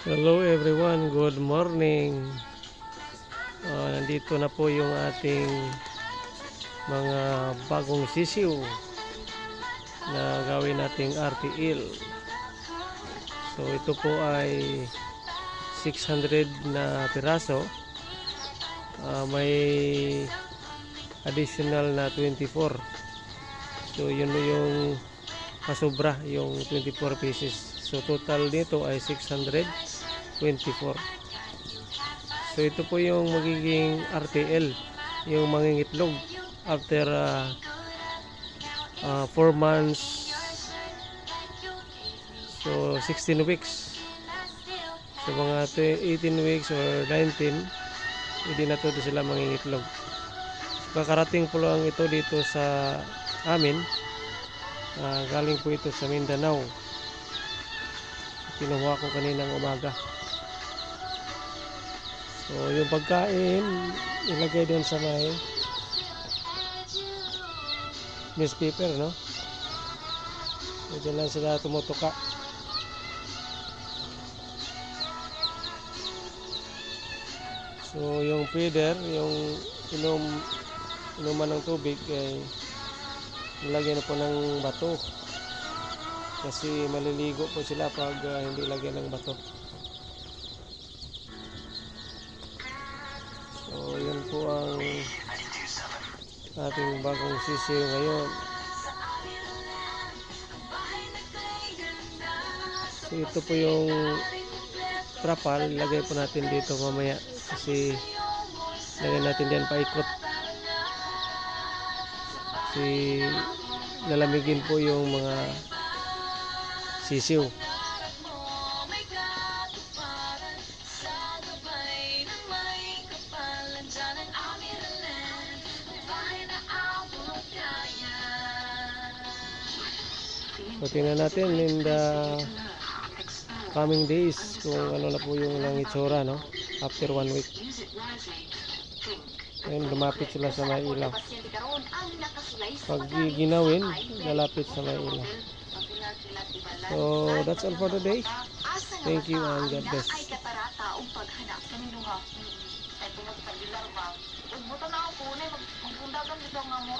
Hello everyone, good morning. Ah, nandito na po yung ating mga bagong sisiw na gawin nating RTL. So ito po ay 600 na piraso. Ah, may additional na 24. So yun yung kasobra yung 24 pieces. So total nito ay 624. So ito po yung magiging RTL, yung mangingitlog after 4 months so 16 weeks. So mga te- 18 weeks or 19 hindi na to sila mangingitlog. Kakarating po lang ito dito sa amin. Ah, galing po ito sa Mindanao. Kinuha ko kaninang umaga. So, yung pagkain, ilagay doon sa may newspaper, no? So, dyan lang sila tumutuka. So, yung feeder, yung inom, inuman ng tubig, ay nilagyan na po ng bato. Kasi maliligo po sila pag ah, hindi lagyan ng bato. So, yun po ang ating bagong sisiyo ngayon. So, ito po yung trapal. Lagay po natin dito mamaya. Kasi lagyan natin diyan paikot. Kasi lalamigin po yung mga sisiw. So tingnan natin in the coming days kung ano na po yung lang itsura no after one week. Ngayon lumapit sila sa may ilaw. Pag ginawin, lalapit sa may ilaw. So that's all for today. Thank you and God bless. Ay katarata ug paghanap kaning duha. Ay tungod sa gilar ba. Buto na ako po na magundagan dito nga mo